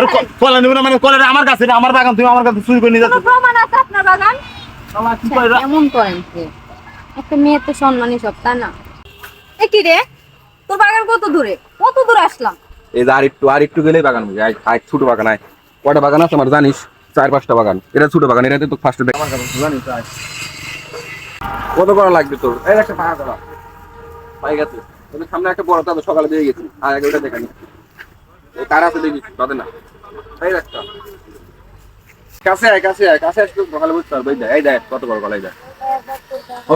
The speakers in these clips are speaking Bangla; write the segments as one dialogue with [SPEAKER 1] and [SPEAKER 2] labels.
[SPEAKER 1] আরে কলা নিব না মানে কলাটা আমার কাছে না, আমার বাগান তুমি আমার কাছে চুরি করে নিয়ে যাচ্ছ।
[SPEAKER 2] প্রমাণ আছে আপনার বাগান?
[SPEAKER 1] শালা কি করে
[SPEAKER 2] এমন করেন কি? একটা মেয়ে তো সম্মানী সব তাই না? এ কি রে? তোর বাগান কত দূরে? কত দূরে আসলাম?
[SPEAKER 3] এই যে আর একটু আর একটু গেলেই বাগান বুঝে আর ছোট বাগান আয়। কয়টা বাগান আছে আমার জানিস? চার পাঁচটা বাগান। এটা ছোট বাগান এটাতে তো ফার্স্ট আমার কাছে জানিস। কত করা লাগবে তোর? এই একটা পাকা করা পাই গেছে। ওদের সামনে একটা বড় তাদের সকালে দিয়ে গেছি। আর ওটা দেখানি তার আছে দেখি তাদের না। এই একটা। কাছে আয় কাছে আয় কাছে আসলে বুঝতে পারব। এই দেখ কত বড় গলাই দেখ।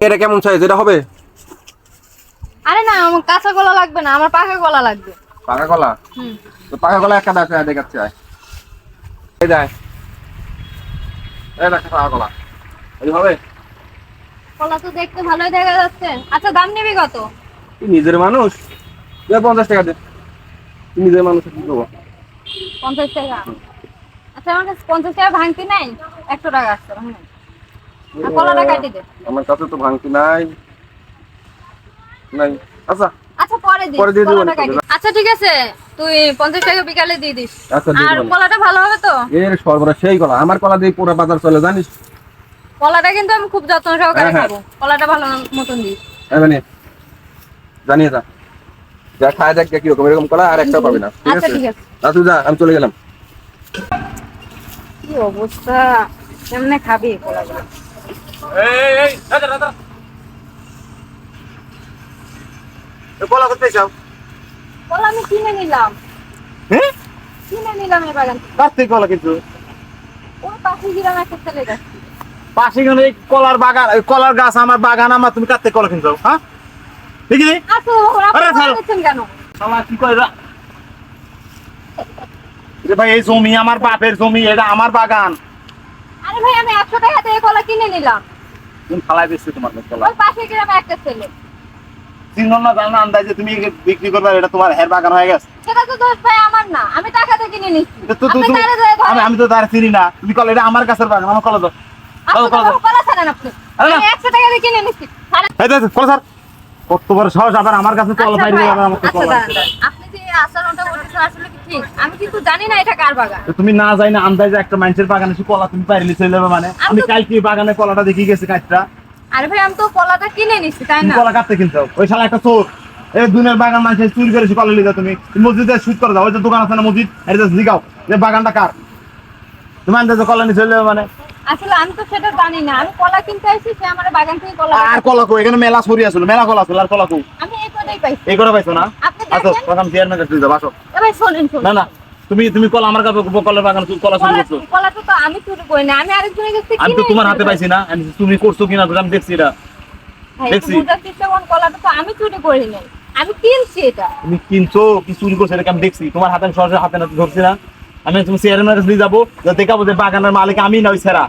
[SPEAKER 3] এটা কেমন সাইজ এটা হবে?
[SPEAKER 2] আরে না আমার কাঁচা কলা লাগবে না আমার পাকা কলা লাগবে।
[SPEAKER 3] পাকা কলা
[SPEAKER 2] হুম।
[SPEAKER 3] তো পাকা কলা একটা দেখা দেখাচ্ছে আয়। এই দেখ। এই দেখ পাকা কলা এই হবে?
[SPEAKER 2] কলা তো দেখতে ভালোই দেখা যাচ্ছে। আচ্ছা দাম নেবে কত?
[SPEAKER 3] নিজের মানুষ? পঞ্চাশ টাকা দে। নিজের মানুষ কি করব
[SPEAKER 2] পঞ্চাশ টাকা। আচ্ছা আমার কাছে পঞ্চাশ টাকা ভাঙতি নাই একশো টাকা আসছে কলাটা কাটি দে
[SPEAKER 3] আমার কাছে তো ভাঙতি নাই। নাই। আচ্ছা।
[SPEAKER 2] আচ্ছা পরে দিস
[SPEAKER 3] পরে দিয়ে দিবো
[SPEAKER 2] কলাটা
[SPEAKER 3] না।
[SPEAKER 2] কাটি আচ্ছা ঠিক আছে তুই পঞ্চাশ টাকা বিকালে দিয়ে দিস।
[SPEAKER 3] আচ্ছা
[SPEAKER 2] আর কলাটা ভালো হবে তো?
[SPEAKER 3] এর সর্বরা সেই কলা। আমার কলা দিয়ে পুরো বাজার চলে জানিস?
[SPEAKER 2] কলাটা কিন্তু আমি খুব যত্ন সহকারে
[SPEAKER 3] হ্যাঁ, হ্যাঁ।
[SPEAKER 2] খাব। কলাটা ভালো মতন দিস।
[SPEAKER 3] এবারে জানিয়ে যা। যা খায় দেখ কীরকম এরকম কলা আর একটাও পাবি না। ঠিক
[SPEAKER 2] আচ্ছা
[SPEAKER 3] আছে?
[SPEAKER 2] ঠিক আছে।
[SPEAKER 3] তুই যা আমি চলে গেলাম।
[SPEAKER 2] কি অবস্থা? কেমনে খাবি? কলাগুলো
[SPEAKER 1] এই, এই, দাঁড়া, দাঁড়া। এ কলা করতে চাও?
[SPEAKER 2] কলা আমি কিনে নিলাম।
[SPEAKER 1] হ্যাঁ
[SPEAKER 2] কিনে নিলাম এই বাগান থেকে।
[SPEAKER 1] কার থেকে কলা কিন্তু।
[SPEAKER 2] ওই পাশে গ্রামে একটা ছেলে যাচ্ছে
[SPEAKER 1] পাশে গেলে কলার বাগান কলার গাছ আমার বাগান আমার তুমি কার থেকে কলা কিনছো হ্যাঁ? আরে
[SPEAKER 2] কেন?
[SPEAKER 1] শালা কি রা- রে ভাই এই জমি আমার বাপের জমি এটা আমার বাগান।
[SPEAKER 2] আরে ভাই আমি একশো টাকা দিয়ে কলা কিনে নিলাম।
[SPEAKER 1] তুমি ফালাই দিচ্ছি তোমার কাছে কলা।
[SPEAKER 2] ওই পাশে গ্রামে একটা ছেলে।
[SPEAKER 1] চিনল না জানো না আন্দাজে তুমি বিক্রি করবে এটা তোমার হের বাগান হয়ে গেছে।
[SPEAKER 2] সেটা তো দোষ ভাই আমার না আমি টাকা দিয়ে কিনে
[SPEAKER 1] এটা তো-। আমি আমি তো তার চিনি না। তুমি কল এটা আমার কাছের বাগান আমার কলা দাও কলা দাও।
[SPEAKER 2] কলা ছাড়েন আপনি। আমি টাকা দিয়ে কিনে নিচ্ছি।
[SPEAKER 1] এই দেখ কলা স্যার কত বড় সাহস আবার আমার কাছে কলা
[SPEAKER 2] আচ্ছা
[SPEAKER 1] পাইলে
[SPEAKER 2] ভাই,
[SPEAKER 1] আবার আমাকে
[SPEAKER 2] আচ্ছা
[SPEAKER 1] কলা।
[SPEAKER 2] আপনি যে আচরণটা করতেছেন আসলে কি ঠিক? আমি কিন্তু জানি না এটা কার বাগান।
[SPEAKER 1] তুমি না যাই না আন্দাজে একটা মানুষের বাগানে কলা তুমি পাইলে চলে যাবে মানে।
[SPEAKER 2] আমি
[SPEAKER 1] কালকে বাগানে কলাটা দেখি গেছি কাঠটা।
[SPEAKER 2] আরে ভাই আমি তো কলাটা কিনে নিচ্ছি তাই না?
[SPEAKER 1] কলা কাটতে কিনছো ওই শালা একটা চোর। এই দুনের বাগান মানুষের চুরি করে কলা লিখা তুমি। তুমি মসজিদে শুট করে দাও। ওই যে দোকান আছে না মসজিদ এটা জিগাও যে বাগানটা কার? তুমি আন্দাজে কলা নিয়ে চলে যাবে মানে।
[SPEAKER 2] আসলে আমি তো সেটা জানি না। আমি কলা কিনতে আসছি সে আমার বাগান থেকে কলা
[SPEAKER 1] আর কলা কো এখানে মেলা মেলা কলা আর কলা কো
[SPEAKER 2] আমি এই কথাই পাইছি।
[SPEAKER 1] এই পাইছো না?
[SPEAKER 2] আপনি
[SPEAKER 1] আসো প্রথম চেয়ারম্যান কাছে যাব আসো।
[SPEAKER 2] এবার শোনেন
[SPEAKER 1] না
[SPEAKER 2] শোনেন।
[SPEAKER 1] না তুমি তুমি কলা আমার কাছে কলার বাগান কলা চুরি করছ।
[SPEAKER 2] কলা- তো আমি চুরি করি না। আমি আরেকজনের কাছ থেকে
[SPEAKER 1] আমি তো তোমার হাতে পাইছি না। আমি তুমি করছ কিনা আমি দেখছি এটা দেখছি।
[SPEAKER 2] কলাটা তো আমি চুরি করি নাই আমি কিনছি এটা।
[SPEAKER 1] তুমি কিনছো কি চুরি করছ এটা আমি দেখছি। তোমার হাতে সরাসরি হাতে না ধরছি না। আমি তুমি চেয়ারম্যানের কাছে নিয়ে যাব যা দেখাবো যে বাগানের মালিক আমি না ওই সেরা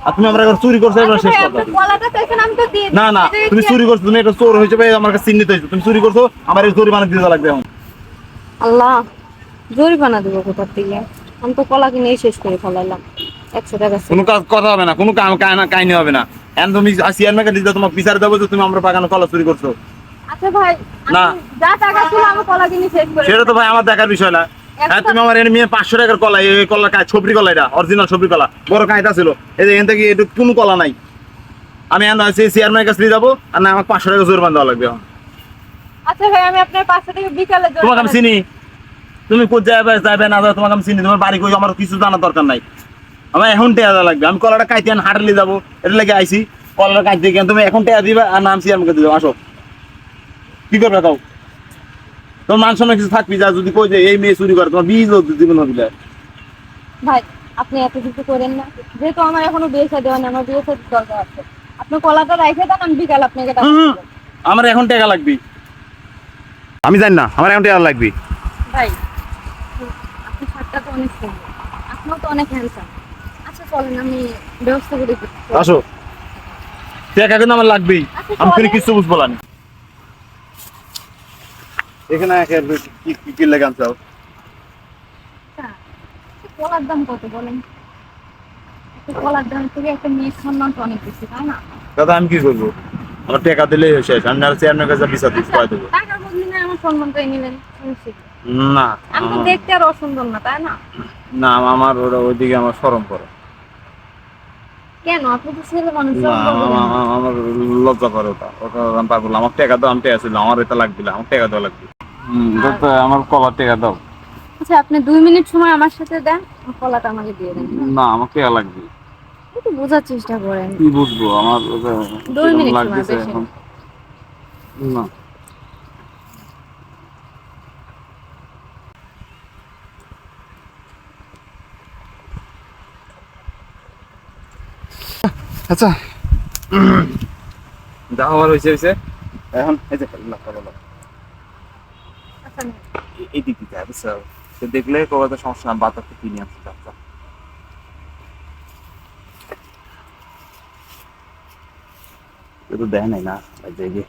[SPEAKER 1] আর তুমি আমার চুরি করছ এবার
[SPEAKER 2] আচ্ছা
[SPEAKER 1] শেষ না না তুমি চুরি করছ তুমি এটা চোর হয়েছে ভাই আমার কাছে চিহ্নিত হয়েছে। তুমি চুরি করছ আমার এই জরিমানা দিতে লাগবে এখন।
[SPEAKER 2] আল্লাহ জরিমানা দেবো কোথার থেকে? আমি তো কলা কিনে শেষ করে একশো টাকা
[SPEAKER 1] কোনো কাজ কথা হবে না কোনো কাম কাহিনী- হবে না। এখন তুমি চেয়ারম্যানকে দিতে তোমার বিচার দেবো যে তুমি আমার বাগানে কলা চুরি করছ।
[SPEAKER 2] আচ্ছা ভাই
[SPEAKER 1] না।
[SPEAKER 2] যা টাকা ছিল আমি কলা কিনে শেষ করে
[SPEAKER 1] সেটা তো ভাই আমার দেখার বিষয় না। হ্যাঁ তুমি আমার এনে নিয়ে পাঁচশো টাকার কলা এই কলা কায় ছবরি কলা এটা অরিজিনাল ছবরি কলা। বড় কাঁটা ছিল। এই যে এখান থেকে একটু কোনো কলা নাই? আমি এখন চেয়ারম্যানের কাছে নিয়ে যাব আর না আমাকে পাঁচশো টাকা দেওয়া লাগবে এখন।
[SPEAKER 2] আচ্ছা ভাই আমি আপনার পাঁচশো টাকা বিকালে
[SPEAKER 1] তোমাকে আমি চিনি। তুমি কোথায় যাবে যাবে না যাবে তোমাকে আমি চিনি। তোমার বাড়ি কই আমার কিছু জানার দরকার নাই। আমার এখন টেয়া দেওয়া লাগবে। আমি কলাটা কাইতে আন হাটে নিয়ে যাব। এটা লেগে আইসি কলাটা কাইতে গিয়ে তুমি এখন টেয়া দিবে আর নাম চেয়ারম্যানকে দিয়ে দেবো। আসো। কি করবে কাউ? তোমার মান সম্মান কিছু থাকবি যা যদি কই যে এই মেয়ে চুরি করে তোমার বীজ জীবন হবে
[SPEAKER 2] ভাই আপনি এত কিছু করেন না। যেহেতু আমার এখনও বিয়ে শাদী হয় না আমার বিয়ে শাদীর দরকার আছে। আপনি কলাটা রেখে দেন আমি বিকাল আপনাকে টাকা দেব।
[SPEAKER 1] আমার এখন টাকা লাগবে। আমি জানি না আমার এখন টাকা লাগবে।
[SPEAKER 2] ভাই আপনি শার্টটা তো অনেক সুন্দর। আপনিও তো অনেক হ্যান্ডসাম আচ্ছা চলেন আমি ব্যবস্থা করে দিচ্ছি।
[SPEAKER 1] আসো। টাকা কিন্তু আমার লাগবেই।
[SPEAKER 2] আচ্ছা,
[SPEAKER 1] আমি। কিছু বুঝব না। এখানে কি কি কি লেগে আনছো
[SPEAKER 2] আচ্ছা, কলার দাম কত বলেন? কলার দাম থেকে একটা মেয়ের সম্মান তো অনেক বেশি তাই না?
[SPEAKER 1] দাদা আমি কি করব? আমার টাকা দিলেই শেষ। আমি আর কাছে বিচার
[SPEAKER 2] আচ্ছা,
[SPEAKER 1] দেবো
[SPEAKER 2] টাকার বদলে না আমার সম্মানটাই নিলেন।
[SPEAKER 1] না
[SPEAKER 2] আমি তো দেখতে আর অসুন্দর না তাই না?
[SPEAKER 1] না আমার ওটা ওইদিকে আমার শরম করে।
[SPEAKER 2] কেন? আপনি তো ছেলে মানুষ
[SPEAKER 1] না,
[SPEAKER 2] সব
[SPEAKER 1] আমার- লজ্জা করে ওটা। ওটা। আমার টেকা দাও আমি টেকা ছিল আমার এটা লাগবে আমার টেকা দাও লাগবে। আমার কলার টেকা দাও।
[SPEAKER 2] আচ্ছা আপনি দুই মিনিট সময় আমার সাথে দেন কলাটা আমাকে দিয়ে দেন।
[SPEAKER 1] না আমার টেকা লাগবে।
[SPEAKER 2] একটু বোঝার চেষ্টা করেন।
[SPEAKER 1] কি বুঝব? আমার
[SPEAKER 2] দুই মিনিট বেশি
[SPEAKER 1] এখন। না। আচ্ছা। যা হওয়ার হয়েছে হয়েছে। এখন এই যে না। এই দিক দিতে হবে স্যার সে দেখলে কবে সমস্যা না, বাতাসে কিনে আসতে চাচ্ছা তো দেয় নাই না, এই যে- এই যে।